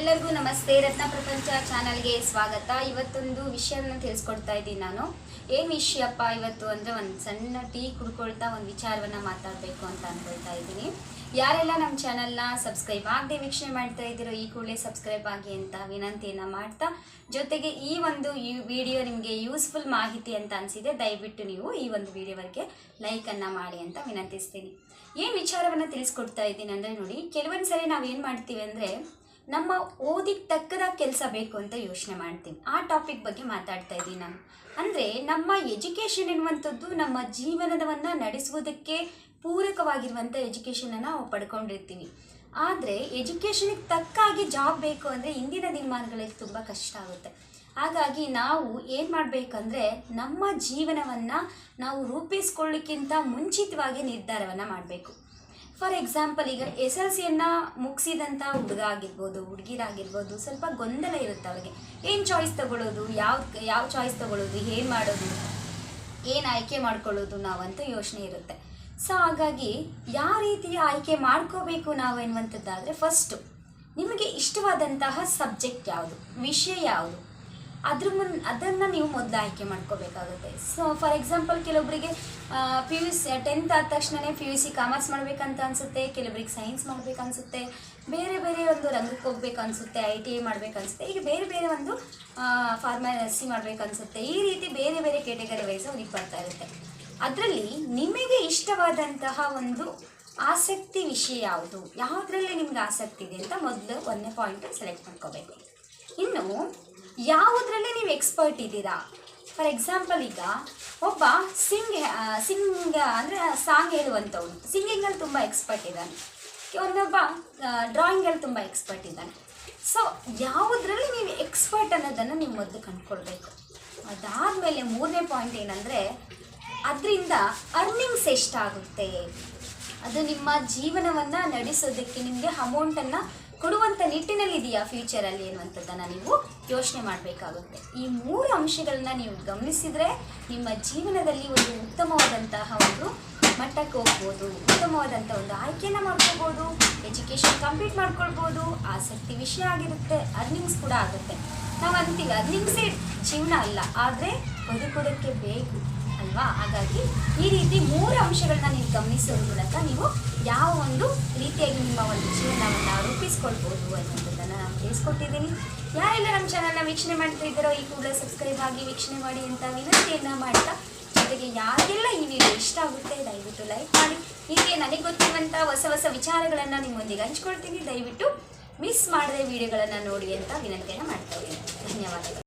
ಎಲ್ಲರಿಗೂ ನಮಸ್ತೆ. ರತ್ನ ಪ್ರಪಂಚ ಚಾನಲ್ಗೆ ಸ್ವಾಗತ. ಇವತ್ತೊಂದು ವಿಷಯವನ್ನು ತಿಳಿಸ್ಕೊಡ್ತಾ ಇದ್ದೀನಿ ನಾನು. ಏನ್ ವಿಷಯಪ್ಪ ಇವತ್ತು ಅಂದರೆ ಒಂದು ಸಣ್ಣ ಟೀ ಕುಡ್ಕೊಳ್ತಾ ಒಂದು ವಿಚಾರವನ್ನು ಮಾತಾಡಬೇಕು ಅಂತ ಅನ್ಕೊಳ್ತಾ ಇದ್ದೀನಿ. ಯಾರೆಲ್ಲ ನಮ್ಮ ಚಾನಲ್ನ ಸಬ್ಸ್ಕ್ರೈಬ್ ಆಗದೆ ವೀಕ್ಷಣೆ ಮಾಡ್ತಾ ಇದ್ದೀರೋ ಈ ಕೂಡಲೇ ಸಬ್ಸ್ಕ್ರೈಬ್ ಆಗಿ ಅಂತ ವಿನಂತಿಯನ್ನು ಮಾಡ್ತಾ, ಜೊತೆಗೆ ಈ ಒಂದು ವಿಡಿಯೋ ನಿಮಗೆ ಯೂಸ್ಫುಲ್ ಮಾಹಿತಿ ಅಂತ ಅನಿಸಿದೆ ದಯವಿಟ್ಟು ನೀವು ಈ ಒಂದು ವಿಡಿಯೋವರೆಗೆ ಲೈಕನ್ನು ಮಾಡಿ ಅಂತ ವಿನಂತಿಸ್ತೀನಿ. ಏನು ವಿಚಾರವನ್ನು ತಿಳಿಸ್ಕೊಡ್ತಾ ಇದ್ದೀನಿ ಅಂದರೆ ನೋಡಿ ಕೆಲವೊಂದು ಸರಿ ನಾವು ಏನು ಮಾಡ್ತೀವಿ ಅಂದರೆ ನಮ್ಮ ಓದಿಗೆ ತಕ್ಕದ ಕೆಲಸ ಬೇಕು ಅಂತ ಯೋಚನೆ ಮಾಡ್ತೀನಿ. ಆ ಟಾಪಿಕ್ ಬಗ್ಗೆ ಮಾತಾಡ್ತಾ ಇದ್ದೀನಿ ನಾನು. ಅಂದರೆ ನಮ್ಮ ಎಜುಕೇಷನ್ ಎನ್ನುವಂಥದ್ದು ನಮ್ಮ ಜೀವನವನ್ನು ನಡೆಸುವುದಕ್ಕೆ ಪೂರಕವಾಗಿರುವಂಥ ಎಜುಕೇಷನನ್ನು ನಾವು ಪಡ್ಕೊಂಡಿರ್ತೀವಿ ಆದರೆ ಎಜುಕೇಷನಿಗೆ ತಕ್ಕಾಗಿ ಜಾಬ್ ಬೇಕು ಅಂದರೆ ಇಂದಿನ ದಿನಮಾನಗಳಲ್ಲಿ ತುಂಬ ಕಷ್ಟ ಆಗುತ್ತೆ. ಹಾಗಾಗಿ ನಾವು ಏನು ಮಾಡಬೇಕಂದ್ರೆ ನಮ್ಮ ಜೀವನವನ್ನು ನಾವು ರೂಪಿಸ್ಕೊಳ್ಳಿಕ್ಕಿಂತ ಮುಂಚಿತವಾಗಿ ನಿರ್ಧಾರವನ್ನು ಮಾಡಬೇಕು. ಫಾರ್ ಎಕ್ಸಾಂಪಲ್, ಈಗ ಎಸ್ ಎಲ್ ಸಿಯನ್ನು ಮುಗಿಸಿದಂಥ ಹುಡುಗ ಆಗಿರ್ಬೋದು ಹುಡುಗಿರಾಗಿರ್ಬೋದು ಸ್ವಲ್ಪ ಗೊಂದಲ ಇರುತ್ತೆ ಅವ್ರಿಗೆ. ಏನು ಚಾಯ್ಸ್ ತಗೊಳ್ಳೋದು ಯಾವ ಯಾವ ಚಾಯ್ಸ್ ತಗೊಳ್ಳೋದು ಏನು ಮಾಡೋದು? ಏನು ಆಯ್ಕೆ ಮಾಡ್ಕೊಳ್ಳೋದು ನಾವಂತ ಯೋಚನೆ ಇರುತ್ತೆ. ಸೊ ಹಾಗಾಗಿ ಯಾವ ರೀತಿಯ ಆಯ್ಕೆ ಮಾಡ್ಕೋಬೇಕು ನಾವು ಎನ್ನುವಂಥದ್ದಾದರೆ ಫಸ್ಟು ನಿಮಗೆ ಇಷ್ಟವಾದಂತಹ ಸಬ್ಜೆಕ್ಟ್ ಯಾವುದು? ವಿಷಯ ಯಾವುದು? ಅದ್ರ ಮುನ್, ಅದನ್ನು ನೀವು ಮೊದಲು ಆಯ್ಕೆ ಮಾಡ್ಕೋಬೇಕಾಗುತ್ತೆ. ಸೊ ಫಾರ್ ಎಕ್ಸಾಂಪಲ್ ಕೆಲವೊಬ್ಬರಿಗೆ ಪಿ ಯು ಸಿ ಟೆಂತ್ ಆದ ತಕ್ಷಣವೇ ಪಿ ಯು ಸಿ ಕಾಮರ್ಸ್ ಮಾಡಬೇಕಂತ ಅನಿಸುತ್ತೆ ಕೆಲವರಿಗೆ ಸೈನ್ಸ್ ಮಾಡಬೇಕನ್ಸುತ್ತೆ, ಬೇರೆ ಬೇರೆ ಒಂದು ರಂಗಕ್ಕೆ ಹೋಗ್ಬೇಕನ್ಸುತ್ತೆ ಐ ಟಿ ಐ ಮಾಡಬೇಕನ್ಸುತ್ತೆ ಈಗ ಬೇರೆ ಬೇರೆ ಒಂದು ಫಾರ್ಮಸಿ ಮಾಡಬೇಕನ್ಸುತ್ತೆ, ಈ ರೀತಿ ಬೇರೆ ಬೇರೆ ಕೆಟಗರಿ ವೈಸ್ ಅವ್ರಿಗೆ ಬರ್ತಾ ಇರುತ್ತೆ. ಅದರಲ್ಲಿ ನಿಮಗೆ ಇಷ್ಟವಾದಂತಹ ಒಂದು ಆಸಕ್ತಿ ವಿಷಯ ಯಾವುದು? ಯಾವುದರಲ್ಲಿ ನಿಮ್ಗೆ ಆಸಕ್ತಿ ಇದೆ ಅಂತ ಮೊದಲು ಒಂದನೇ ಪಾಯಿಂಟ್ ಸೆಲೆಕ್ಟ್ ಮಾಡ್ಕೋಬೇಕು. ಇನ್ನು ಯಾವುದರಲ್ಲಿ ನೀವು ಎಕ್ಸ್ಪರ್ಟ್ ಇದ್ದೀರಾ? ಫಾರ್ ಎಕ್ಸಾಂಪಲ್ ಈಗ ಒಬ್ಬ ಸಿಂಗ್ ಸಿಂಗ್ ಅಂದರೆ ಸಾಂಗ್ ಹೇಳುವಂಥವ್ನು. ಸಿಂಗಿಂಗಲ್ಲಿ ತುಂಬ ಎಕ್ಸ್ಪರ್ಟ್ ಇದ್ದಾನೆ. ಒಂದೊಬ್ಬ ಡ್ರಾಯಿಂಗಲ್ಲಿ ತುಂಬ ಎಕ್ಸ್ಪರ್ಟ್ ಇದ್ದಾನೆ. ಸೊ ಯಾವುದರಲ್ಲಿ ನೀವು ಎಕ್ಸ್ಪರ್ಟ್ ಅನ್ನೋದನ್ನು ನೀವು ಮೊದಲು ಕಂಡುಕೊಳ್ಬೇಕು. ಅದಾದಮೇಲೆ ಮೂರನೇ ಪಾಯಿಂಟ್ ಏನಂದರೆ, ಅದರಿಂದ ಅರ್ನಿಂಗ್ಸ್ ಎಷ್ಟಾಗುತ್ತೆ? ಅದು ನಿಮ್ಮ ಜೀವನವನ್ನು ನಡೆಸೋದಕ್ಕೆ ನಿಮಗೆ ಅಮೌಂಟನ್ನು ಕೊಡುವಂಥ ನಿಟ್ಟಿನಲ್ಲಿ ಇದೆಯಾ ಫ್ಯೂಚರಲ್ಲಿ ಅನ್ನುವಂಥದ್ದನ್ನು ನೀವು ಯೋಚನೆ ಮಾಡಬೇಕಾಗುತ್ತೆ. ಈ ಮೂರು ಅಂಶಗಳನ್ನ ನೀವು ಗಮನಿಸಿದರೆ ನಿಮ್ಮ ಜೀವನದಲ್ಲಿ ಒಂದು ಉತ್ತಮವಾದಂತಹ ಒಂದು ಮಟ್ಟಕ್ಕೆ ಹೋಗ್ಬೋದು. ಉತ್ತಮವಾದಂಥ ಒಂದು ಆಯ್ಕೆನ ಮಾಡ್ಕೋಬೋದು. ಎಜುಕೇಷನ್ ಕಂಪ್ಲೀಟ್ ಮಾಡ್ಕೊಳ್ಬೋದು. ಆಸಕ್ತಿ ವಿಷಯ ಆಗಿರುತ್ತೆ. ಅರ್ನಿಂಗ್ಸ್ ಕೂಡ ಆಗುತ್ತೆ. ನಾವು ಅಂತೀವಿ ಅರ್ನಿಂಗ್ಸೇ ಜೀವನ ಅಲ್ಲ. ಆದರೆ ಬದುಕೋದಕ್ಕೆ ಬೇಕು. ಅಲ್ವಾ? ಹಾಗಾಗಿ ಈ ರೀತಿ ಮೂರು ಅಂಶಗಳನ್ನ ನೀವು ಗಮನಿಸೋದ್ರ ಮೂಲಕ ನೀವು ಯಾವ ಒಂದು ರೀತಿಯಾಗಿ ನಿಮ್ಮ ಒಂದು ಜೀವನವನ್ನು ರೂಪಿಸ್ಕೊಳ್ಬೋದು ಅನ್ನೋದನ್ನು ನಾನು ತಿಳಿಸ್ಕೊಟ್ಟಿದ್ದೀನಿ. ಯಾರೆಲ್ಲ ನಮ್ಮ ಚಾನಲ್ನ ವೀಕ್ಷಣೆ ಮಾಡ್ತಾ ಇದ್ದಾರೋ, ಈ ಕೂಡ ಸಬ್ಸ್ಕ್ರೈಬ್ ಆಗಿ ವೀಕ್ಷಣೆ ಮಾಡಿ ಅಂತ ವಿನಂತಿಯನ್ನು ಮಾಡ್ತಾ ಜೊತೆಗೆ ಯಾರಿಗೆಲ್ಲ ಈ ವಿಡಿಯೋ ಇಷ್ಟ ಆಗುತ್ತೆ, ದಯವಿಟ್ಟು ಲೈಕ್ ಮಾಡಿ. ಹೀಗೆ ನನಗೆ ಗೊತ್ತಿರುವಂಥ ಹೊಸ ಹೊಸ ವಿಚಾರಗಳನ್ನು ನಿಮ್ಮೊಂದಿಗೆ ಹಂಚ್ಕೊಳ್ತೀನಿ. ದಯವಿಟ್ಟು ಮಿಸ್ ಮಾಡದೆ ವಿಡಿಯೋಗಳನ್ನು ನೋಡಿ ಅಂತ ವಿನಂತಿಯನ್ನು ಮಾಡ್ತಾ ಇದ್ದೀನಿ. ಧನ್ಯವಾದಗಳು.